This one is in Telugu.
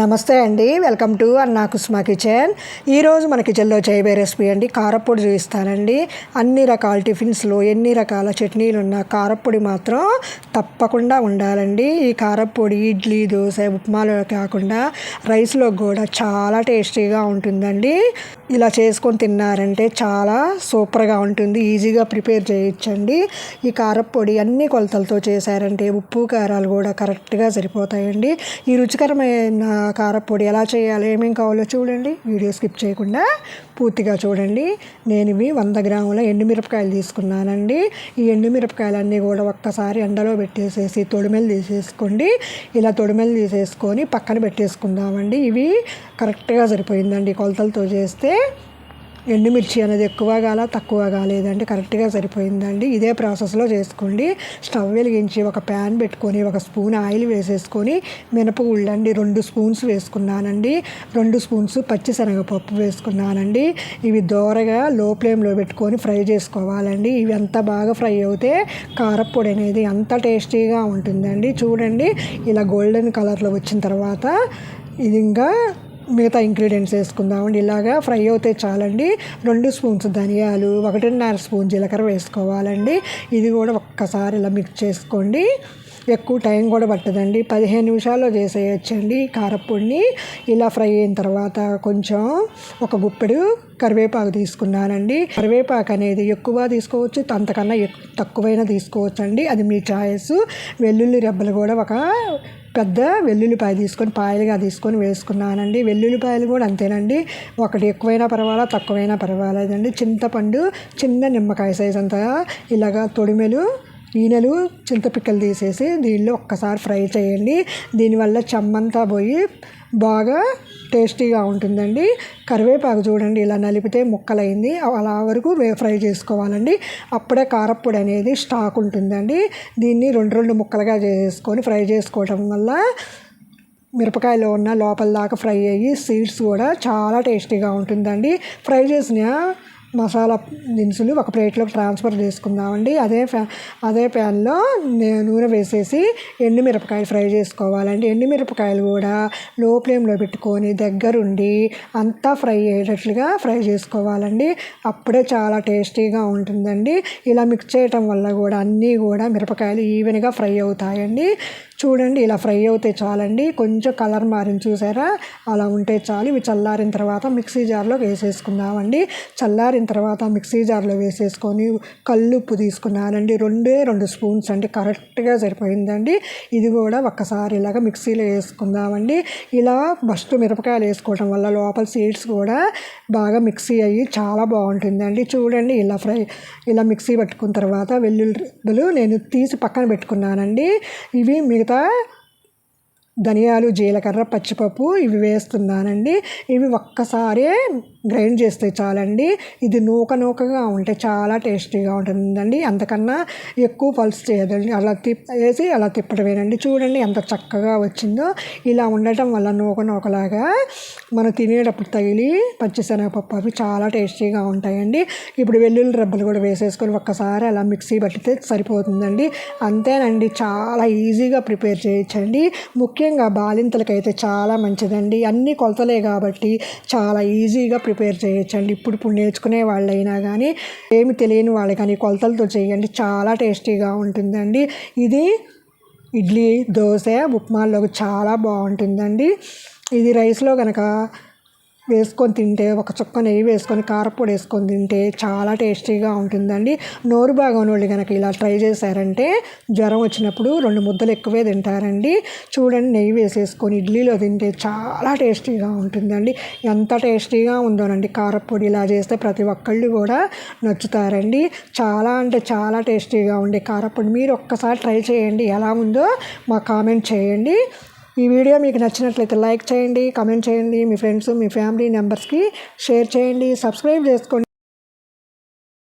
నమస్తే అండి. వెల్కమ్ టు అన్నా కుస్మా కిచెన్. ఈరోజు మన కిచెన్లో చేయబోయే రెసిపీ అండి కారప్పొడి చూపిస్తానండి అన్ని రకాల టిఫిన్స్లో ఎన్ని రకాల చట్నీలు ఉన్న కారప్పొడి మాత్రం తప్పకుండా ఉండాలండి. ఈ కారప్పొడి ఇడ్లీ దోశ ఉప్మాలో కాకుండా రైస్లో కూడా చాలా టేస్టీగా ఉంటుందండి. ఇలా చేసుకొని తిన్నారంటే చాలా సూపర్గా ఉంటుంది ఈజీగా ప్రిపేర్ చేయొచ్చండి. ఈ కారప్పొడి అన్ని కొలతలతో చేశారంటే ఉప్పు కారాలు కూడా కరెక్ట్గా సరిపోతాయండి. ఈ రుచికరమైన కారపొడి ఎలా చేయాలి ఏమేమి కావాలో చూడండి. వీడియో స్కిప్ చేయకుండా పూర్తిగా చూడండి. నేను ఇవి వంద గ్రాముల ఎండుమిరపకాయలు తీసుకున్నానండి. ఈ ఎండుమిరపకాయలన్నీ కూడా ఒక్కసారి ఎండలో పెట్టేసేసి తొడిమెలు తీసేసుకోండి. ఇలా తొడిమెలు తీసేసుకొని పక్కన పెట్టేసుకుందామండి. ఇవి కరెక్ట్గా సరిపోయిందండి కొలతలతో చేస్తే. ఎండుమిర్చి అనేది ఎక్కువ కాల తక్కువ కాలేదండి కరెక్ట్గా సరిపోయిందండి. ఇదే ప్రాసెస్లో చేసుకోండి. స్టవ్ వెలిగించి ఒక ప్యాన్ పెట్టుకొని ఒక స్పూన్ ఆయిల్ వేసేసుకొని మినప అండి రెండు స్పూన్స్ వేసుకున్నానండి. రెండు స్పూన్స్ పచ్చిశనగపప్పు వేసుకున్నానండి. ఇవి దోరగా లో ఫ్లేమ్లో పెట్టుకొని ఫ్రై చేసుకోవాలండి. ఇవి ఎంత బాగా ఫ్రై అవుతే కారప్పొడి అనేది ఎంత టేస్టీగా ఉంటుందండి. చూడండి ఇలా గోల్డెన్ కలర్లో వచ్చిన తర్వాత ఇది ఇంకా మిగతా ఇంగ్రీడియంట్స్ వేసుకుందామండి. ఇలాగా ఫ్రై అవుతే చాలండి. రెండు స్పూన్స్ ధనియాలు ఒకటిన్నర స్పూన్ జీలకర్ర వేసుకోవాలండి. ఇది కూడా ఒక్కసారి ఇలా మిక్స్ చేసుకోండి. ఎక్కువ టైం కూడా పట్టదండి. పదిహేను నిమిషాల్లో చేసేయచ్చండి కారపొడిని. ఇలా ఫ్రై అయిన తర్వాత కొంచెం ఒక గుప్పెడు కరివేపాకు తీసుకున్నానండి. కరివేపాకు అనేది ఎక్కువ తీసుకోవచ్చు అంతకన్నా తక్కువైనా తీసుకోవచ్చు అండి అది మీ చాయిస్. వెల్లుల్లి రెబ్బలు కూడా ఒక పెద్ద వెల్లుల్లిపాయ తీసుకొని పాయలుగా తీసుకొని వేసుకున్నానండి. వెల్లుల్లిపాయలు కూడా అంతేనండి. ఒకటి ఎక్కువైనా పర్వాలా తక్కువైనా పర్వాలేదండి. చింతపండు చిన్న నిమ్మకాయ సైజ్ అంతా ఇలాగా తొడిమెలు ఈనెలు చింతపిక్కలు తీసేసి దీనిలో ఒక్కసారి ఫ్రై చేయండి. దీనివల్ల చెమ్మంతా పోయి బాగా టేస్టీగా ఉంటుందండి. కరివేపాకు చూడండి ఇలా నలిపితే ముక్కలైంది. అలా వరకు ఫ్రై చేసుకోవాలండి. అప్పుడే కారప్పొడి అనేది స్టాక్ ఉంటుందండి. దీన్ని రెండు రెండు ముక్కలుగా చేసుకొని ఫ్రై చేసుకోవడం వల్ల మిరపకాయలో ఉన్న లోపల దాకా ఫ్రై అయ్యి సీడ్స్ కూడా చాలా టేస్టీగా ఉంటుందండి. ఫ్రై చేసిన మసాలా దినుసులు ఒక ప్లేట్లోకి ట్రాన్స్ఫర్ చేసుకుందామండి. అదే ఫ్యా అదే ప్యాన్లో నూనె వేసేసి ఎండుమిరపకాయలు ఫ్రై చేసుకోవాలండి. ఎండుమిరపకాయలు కూడా లో ఫ్లేమ్లో పెట్టుకొని దగ్గరుండి అంతా ఫ్రై అయ్యేటట్లుగా ఫ్రై చేసుకోవాలండి. అప్పుడే చాలా టేస్టీగా ఉంటుందండి. ఇలా మిక్స్ చేయటం వల్ల కూడా అన్నీ కూడా మిరపకాయలు ఈవెన్గా ఫ్రై అవుతాయండి. చూడండి ఇలా ఫ్రై అవుతే చాలండి. కొంచెం కలర్ మారిన చూసారా? అలా ఉంటే చాలు. ఇవి చల్లారిన తర్వాత మిక్సీ జార్లో వేసేసుకుందామండి. చల్లారిన తర్వాత మిక్సీ జార్లో వేసేసుకొని కల్లుప్పు తీసుకున్నానండి. రెండే రెండు స్పూన్స్ అండి. కరెక్ట్గా సరిపోయిందండి. ఇది కూడా ఒక్కసారి ఇలాగ మిక్సీలో వేసుకుందామండి. ఇలా ఫస్ట్ మిరపకాయలు వేసుకోవడం వల్ల లోపల సీడ్స్ కూడా బాగా మిక్సీ అయ్యి చాలా బాగుంటుందండి. చూడండి ఇలా ఫ్రై ఇలా మిక్సీ పెట్టుకున్న తర్వాత వెల్లుల్లిలు నేను తీసి పక్కన పెట్టుకున్నానండి. ఇవి మీ మిగతా ధనియాలు జీలకర్ర పచ్చిపప్పు ఇవి వేస్తున్నానండి. ఇవి ఒక్కసారే గ్రైండ్ చేస్తే చాలండి. ఇది నూక నూకగా ఉంటే చాలా టేస్టీగా ఉంటుందండి. అంతకన్నా ఎక్కువ పల్స్ చేయదండి. అలా తిప్ వేసి అలా తిప్పటమేనండి చూడండి ఎంత చక్కగా వచ్చిందో. ఇలా ఉండటం వల్ల నూక నూకలాగా మనం తినేటప్పుడు తగిలి పచ్చిశనగపప్పు అవి చాలా టేస్టీగా ఉంటాయండి. ఇప్పుడు వెల్లుల్లి రబ్బలు కూడా వేసేసుకొని ఒక్కసారి అలా మిక్సీ పట్టితే సరిపోతుందండి. అంతేనండి. చాలా ఈజీగా ప్రిపేర్ చేయొచ్చండి. ముఖ్యంగా బాలింతలకైతే చాలా మంచిదండి. అన్ని కొలతలే కాబట్టి చాలా ఈజీగా ప్రిపేర్ చేయొచ్చండి. ఇప్పుడు ఇప్పుడు నేర్చుకునే వాళ్ళైనా కానీ ఏమి తెలియని వాళ్ళు కానీ కొలతలతో చేయండి. చాలా టేస్టీగా ఉంటుందండి. ఇది ఇడ్లీ దోశ ఉప్మాలోకి చాలా బాగుంటుందండి. ఇది రైస్లో కనుక వేసుకొని తింటే ఒక చుక్క నెయ్యి వేసుకొని కారపొడి వేసుకొని తింటే చాలా టేస్టీగా ఉంటుందండి. నోరు బాగోని వాళ్ళు కనుక ఇలా ట్రై చేశారంటే జ్వరం వచ్చినప్పుడు రెండు ముద్దలు ఎక్కువే తింటారండి. చూడండి నెయ్యి వేసేసుకొని ఇడ్లీలో తింటే చాలా టేస్టీగా ఉంటుందండి. ఎంత టేస్టీగా ఉందోనండి కారపొడి ఇలా చేస్తే ప్రతి ఒక్కళ్ళు కూడా నచ్చుతారండి. చాలా అంటే చాలా టేస్టీగా ఉండే కారపొడి. మీరు ఒక్కసారి ట్రై చేయండి ఎలా ఉందో మా కామెంట్ చేయండి. ఈ వీడియో మీకు నచ్చినట్లయితే లైక్ చేయండి కమెంట్ చేయండి. మీ ఫ్రెండ్స్ మీ ఫ్యామిలీ మెంబర్స్కి షేర్ చేయండి. సబ్స్క్రైబ్ చేసుకోండి.